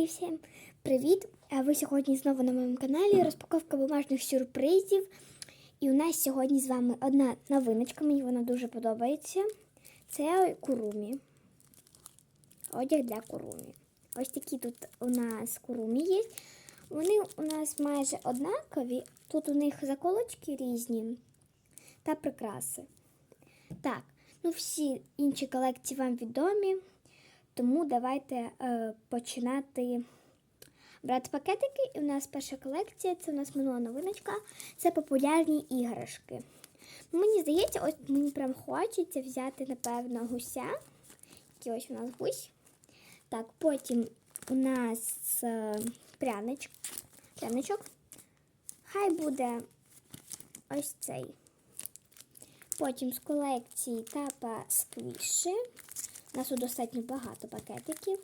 І всім привіт! Ви сьогодні знову на моєму каналі розпаковка бумажних сюрпризів. І у нас сьогодні з вами одна новиночка, мені вона дуже подобається. Це курумі. Одяг для курумі. Ось такі тут у нас курумі є. Вони у нас майже однакові. Тут у них заколочки різні та прикраси. Так, ну всі інші колекції вам відомі. Тому давайте е, починати брати пакетики. І у нас перша колекція це у нас минула новиночка. Це популярні іграшки. Мені здається, ось мені прям хочеться взяти, напевно, гуся. Який ось у нас гусь. Так, потім у нас е, прянич, пряничок. Хай буде ось цей. Потім з колекції тапа сквіші. У нас тут достатньо багато пакетиків.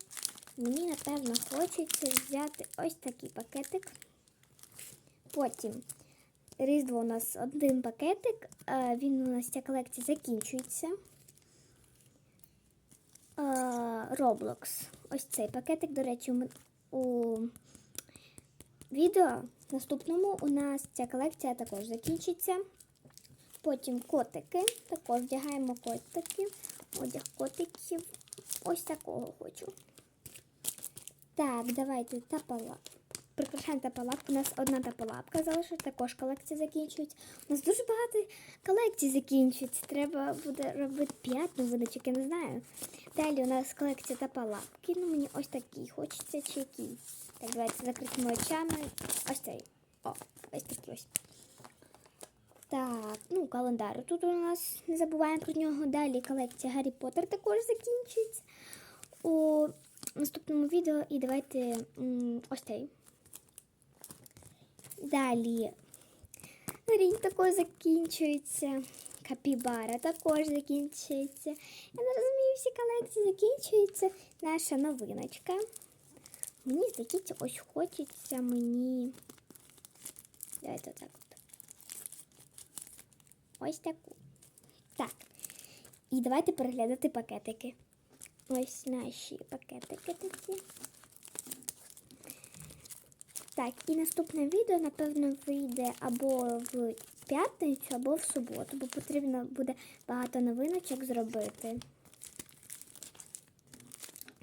Мені, напевно, хочеться взяти ось такий пакетик. Потім різдво у нас один пакетик. Він у нас ця колекція закінчується. Roblox. Ось цей пакетик, до речі, у відео наступному у нас ця колекція також закінчиться. Потім котики. Також вдягаємо котиків. Одяг котиків. Ось такого хочу. Так, давайте тапалап. Прикрашаємо тапалап. У нас одна тапалапка залишилась, також колекція закінчується. У нас дуже багато колекцій закінчується. Треба буде робити 5 новиночок, я не знаю. Далі у нас колекція тапалапки. Ну, мені ось такий хочеться чи який. Так, давайте з закритими очами. Ось цей. О, ось такий ось. Так, ну календар. Тут у нас не забуваємо про нього. Далі колекція Гаррі Поттер також закінчується у наступному відео. І давайте ось цей. Далі Рінь також закінчується. Капібара також закінчується. Я не розумію, всі колекції закінчуються. Наша новиночка. Мені здається, ось хочеться мені. Давайте отак от. Ось таку. Так. І давайте переглядати пакетики. Ось наші пакетики такі. Так, і наступне відео, напевно, вийде або в п'ятницю, або в суботу, бо потрібно буде багато новиночок зробити.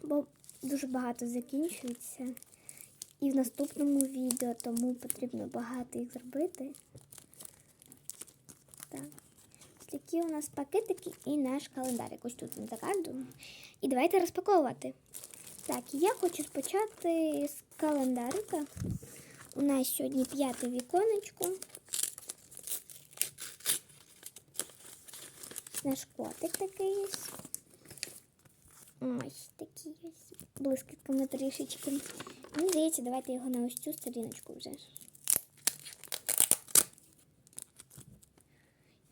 Бо дуже багато закінчується. І в наступному відео, тому потрібно багато їх зробити. Так. Ось Такі у нас пакетики і наш календар. Якось тут на закарду. І давайте розпаковувати. Так, я хочу спочати з календарика. У нас сьогодні п'яте віконечко. Наш котик такий є. Ось такий ось. Блискітками трішечки. Мені здається, давайте його на ось цю сторіночку вже.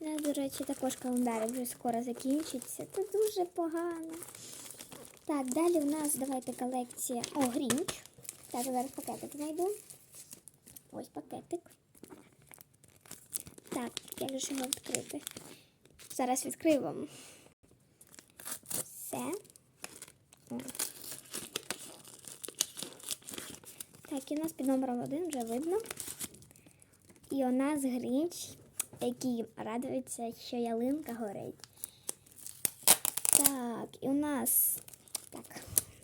Да, до речі, також календар вже скоро закінчиться. Це дуже погано. Так, далі у нас давайте колекція. О, Грінч. Так, зараз пакетик знайду. Ось пакетик. Так, як же його відкрити? Зараз відкрию вам. Все. Так, і у нас під номером один вже видно. І у нас Грінч, який радується, що ялинка горить. Так, і у нас так,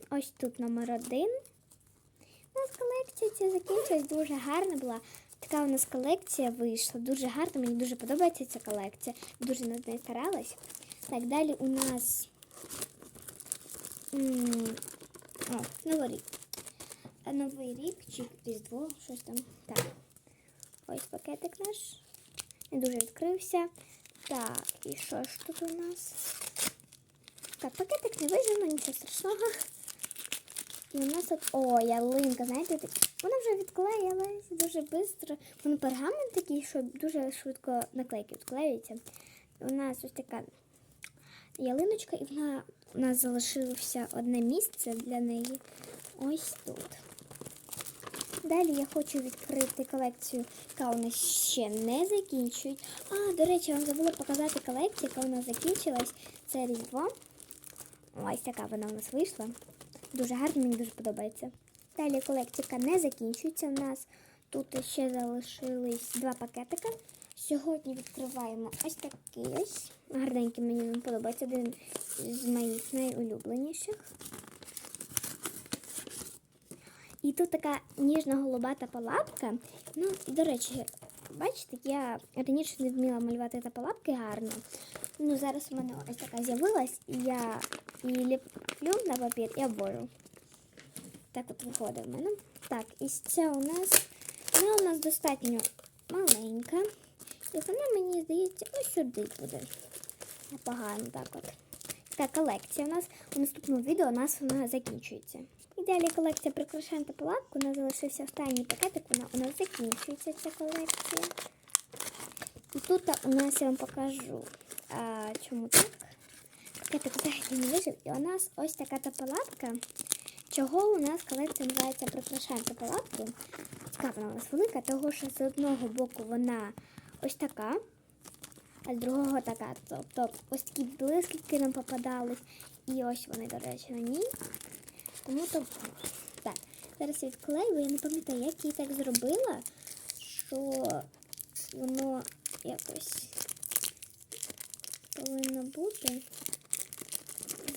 ось тут номер один. У нас колекція ця закінчилась дуже гарна була. Така у нас колекція вийшла. Дуже гарна, мені дуже подобається ця колекція. Дуже над нею старалась. Так, далі у нас о, Новий рік. Новий рік чи Різдво, щось там. Так. Ось пакетик наш. Не дуже відкрився. Так, і що ж тут у нас? Так, пакетик не вижимо, нічого страшного. І у нас от. О, ялинка, знаєте, вона вже відклеїлась дуже швидко. Вона пергамент такий, що дуже швидко наклейки відклеюються. У нас ось така ялиночка, і вона у нас залишилося одне місце для неї. Ось тут. Далі я хочу відкрити колекцію, яка у нас ще не закінчують. А, до речі, я вам забула показати колекцію, яка у нас закінчилась. Це Різдво. Ось така вона у нас вийшла. Дуже гарна, мені дуже подобається. Далі колекція не закінчується. У нас тут ще залишились два пакетика. Сьогодні відкриваємо ось такий ось. Гарненький мені подобається. Один з моїх найулюбленіших. І тут така ніжна голубата палапка. Ну, до речі, бачите, я раніше не вміла малювати та палапки гарно. Ну, зараз у мене ось така з'явилась, і я її ліплю на папір і обвожу. Так от виходить в мене. Так, і ця у нас, вона у нас достатньо маленька. І вона, мені здається, ось сюди буде. Непогано так от. Така колекція у нас у наступному відео у нас вона закінчується. Далі колекція прикрашань та палатку. У нас залишився останній пакетик, вона у нас закінчується ця колекція. І тут у нас я вам покажу, а, чому так. Пакетик взагалі не вижив. І у нас ось така та палатка. Чого у нас колекція називається прикрашань та палатки? Цікава вона у нас велика, того що з одного боку вона ось така, а з другого така. Тобто ось такі блискітки нам попадались. І ось вони, до речі, на ній. Тому то так, зараз я відклею, бо я не пам'ятаю, як я так зробила, що воно якось повинно бути.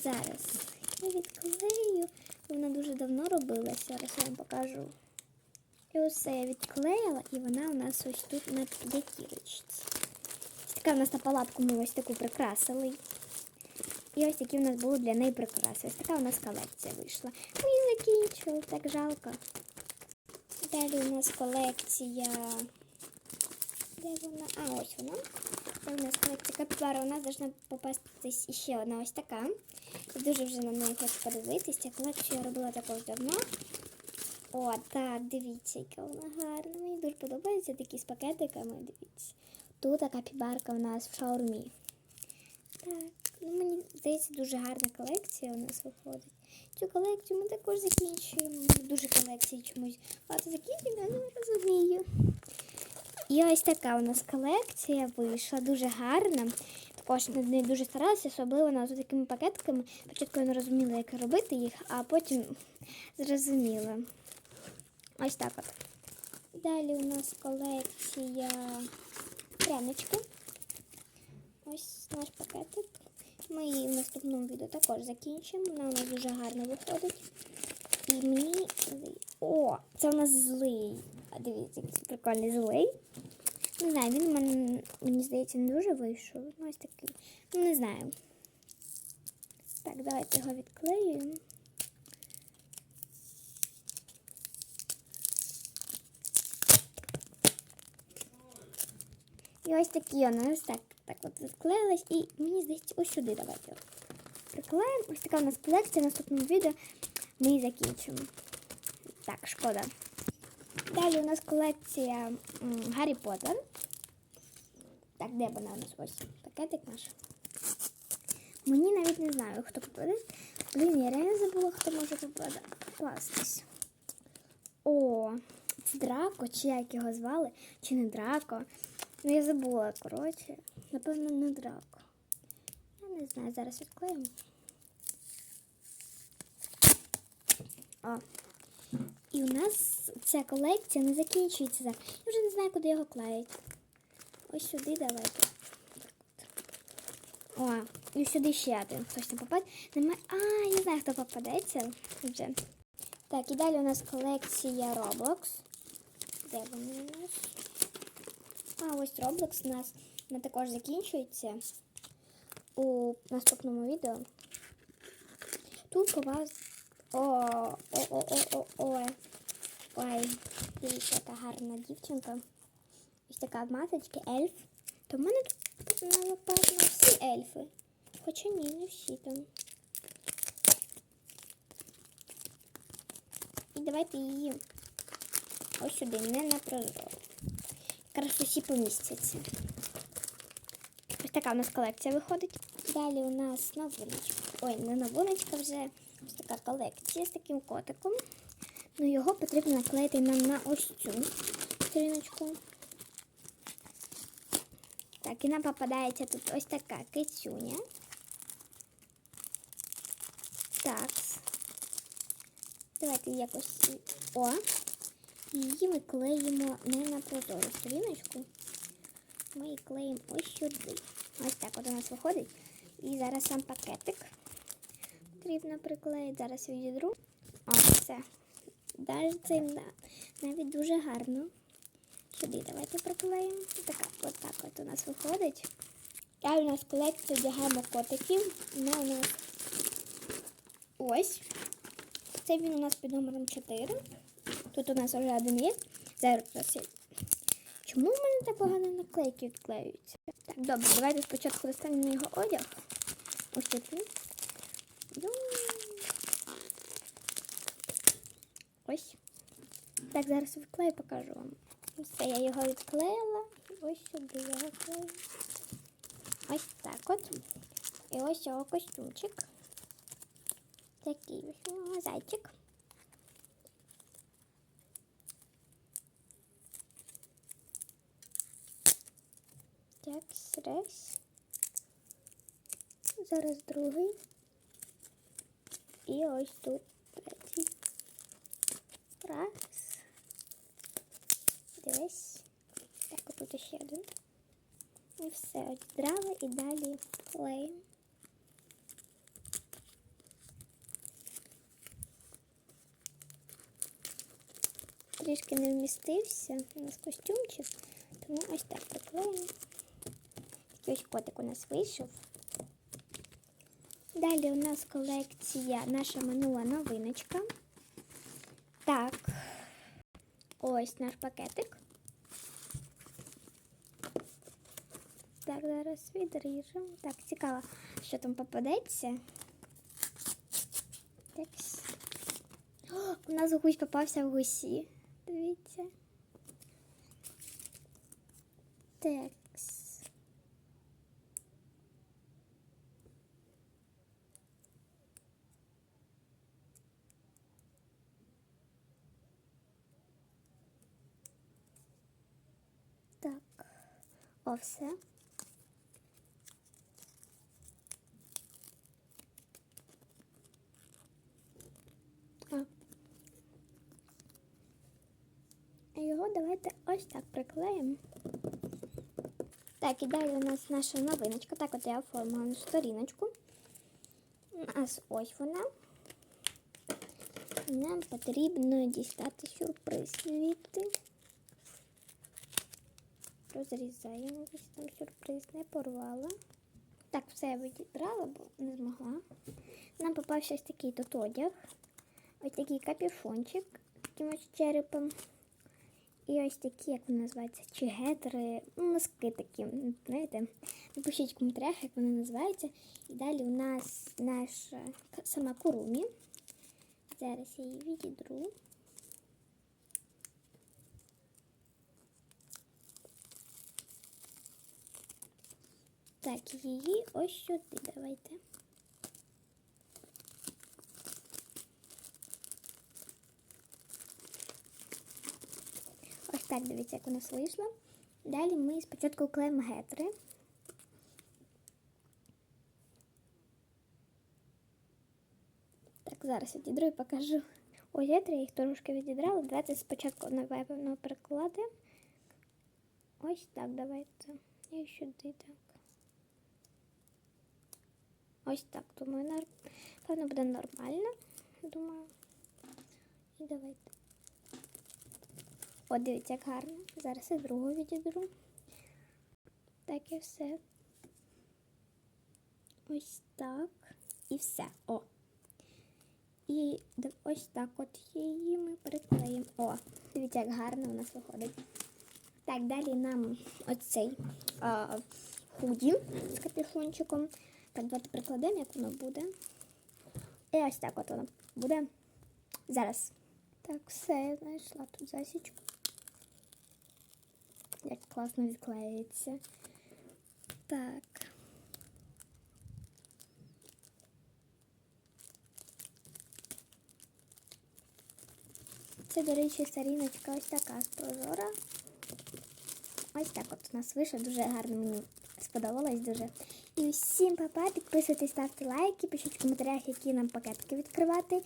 Зараз я відклею. Вона дуже давно робилася. Зараз я вам покажу. І усе я відклеїла, і вона у нас ось тут на п'ятірочці. Така у нас на палатку ми ось таку прикрасили. І ось такі у нас були для неї прикраси. Ось така у нас колекція вийшла. Ми її закінчили, так жалко. Далі у нас колекція. Де вона? А, ось вона. Це у нас колекція капібара. У нас должна попастись ще одна ось така. Я дуже вже на неї хочу подивитися. Колекцію я робила також давно. О, так, дивіться, яка вона гарна. Мені дуже подобається такі з пакетиками. Дивіться. Тут така пібарка у нас в шаурмі. Так, ну мені здається, дуже гарна колекція у нас виходить. Цю колекцію ми також закінчуємо. Дуже колекції чомусь багато закінчення, але не розумію. І ось така у нас колекція вийшла, дуже гарна. Також над нею дуже старалася, особливо над такими пакетками. Спочатку я не розуміла, як робити їх, а потім зрозуміла. Ось так от. Далі у нас колекція прянички. Ось наш пакетик. Ми її в наступному відео також закінчимо. Вона у нас дуже гарно виходить. І мені. О, це у нас злий. Дивіться, який прикольний злий. Не знаю, він мене, мені здається, не дуже вийшов. Ну, ось такий. Ну, не знаю. Так, давайте його відклеюємо. І ось такі у нас так, так от відклеїлись. І мені здається, ось сюди давайте. Приклеїмо. Ось така у нас колекція. В наступному відео ми її закінчимо. Так, шкода. Далі у нас колекція Гаррі Поттер. Так, де вона у нас ось? Пакетик наш. Мені навіть не знаю, хто попаде. Блін, я реально забула, хто може попастись. О, це Драко, чи як його звали, чи не Драко. Ну, я забула, коротше. Напевно, не Драко. Я не знаю, зараз відклеїмо. О. І у нас ця колекція не закінчується зараз. Я вже не знаю, куди його клеїть. Ось сюди давайте. О, і сюди ще один. Не попаде. Немає. А, я знаю, хто попадеться вже. Так, і далі у нас колекція Roblox. Де вони у нас? А, ось Roblox у нас вона також закінчується у наступному відео. Тут у вас. О, о, о, о, о, ой. Дивіться, яка гарна дівчинка. Ось така в масочці, ельф. То в мене тут, напевно, всі ельфи. Хоча ні, не всі там. І давайте її ось сюди, не на прозору. Якраз усі помістяться. Ось така у нас колекція виходить. Далі у нас новиночка. Ой, не новиночка вже. Ось така колекція з таким котиком. Ну, його потрібно наклеїти нам на ось цю сторіночку. Так, і нам попадається тут ось така кицюня. Так. Давайте якось. О! Її ми клеїмо не на прозору сторіночку. Ми її клеїмо ось сюди. Ось так от у нас виходить. І зараз сам пакетик потрібно приклеїти. Зараз відідру. О, все. Далі на- навіть дуже гарно. Сюди давайте приклеїмо. Така, от так от у нас виходить. Далі у нас колекцію одягаємо котиків. Вона у нас ось. Це він у нас під номером 4. Тут у нас вже один є. Зараз я- Чому в мене так погано наклейки відклеюються? Так, добре, давайте спочатку достанемо його одяг. Ось тут Ось. Так, зараз відклею, покажу вам. Все, я його відклеїла. Ось сюди його клею. Ось так от. І ось його костюмчик. Такий ось зайчик. Так, раз. Зараз другий. І ось тут третій. Раз. Десь. Так, отут ще один. І все, віддрали і далі клеїмо. Трішки не вмістився у нас костюмчик, тому ось так приклеїмо. Ось котик у нас вийшов. Далі у нас колекція наша минула новиночка. Так, ось наш пакетик. Так, зараз відріжемо. Так, цікаво, що там попадеться. Так. О, у нас гусь попався в гусі. Дивіться. Так. Так. О, все. Його давайте ось так приклеїмо. Так, і далі у нас наша новиночка. Так, от я оформила сторіночку. У нас ось вона. Нам потрібно дістати сюрприз звідти. Розрізаємо, ось там сюрприз не порвала. Так, все я відібрала, бо не змогла. Нам попався ось такий тут одяг. Ось такий капюшончик з таким ось черепом. І ось такі, як вони називаються, чи гетери, ну, такі, знаєте. Напишіть в коментарях, як вони називаються. І далі у нас наша сама курумі. Зараз я її відідру. Так, її ось сюди давайте. Ось так, дивіться, як у нас вийшло. Далі ми спочатку клеїмо гетри. Так, зараз відідру і покажу. Ось гетри, я їх трошки відідрала. Давайте спочатку напевно перекладемо. Ось так, давайте. І сюди так. Ось так, думаю, певно буде нормально. Думаю. І давайте. О, дивіться, як гарно. Зараз і другу відідру. Так і все. Ось так. І все. О. І ось так от її ми приклеїмо. О, дивіться, як гарно у нас виходить. Так, далі нам оцей а, худі з капюшончиком. Так, давайте прикладемо, як воно буде. І ось так от воно буде. Зараз. Так, все, я знайшла тут засічку. Як класно відклеюється. Так. Це, до речі, сторіночка ось така прозора. Ось так от у нас вийшло. Дуже гарно мені сподобалось дуже. І всім па-па, підписуйтесь, ставте лайки, пишіть в коментарях, які нам пакетики відкривати.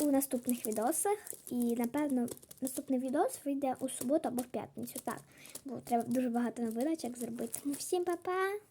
у наступних відосах. І, напевно, наступний відос вийде у суботу або в п'ятницю. Так, бо треба дуже багато новиночок зробити. Ну, всім па-па!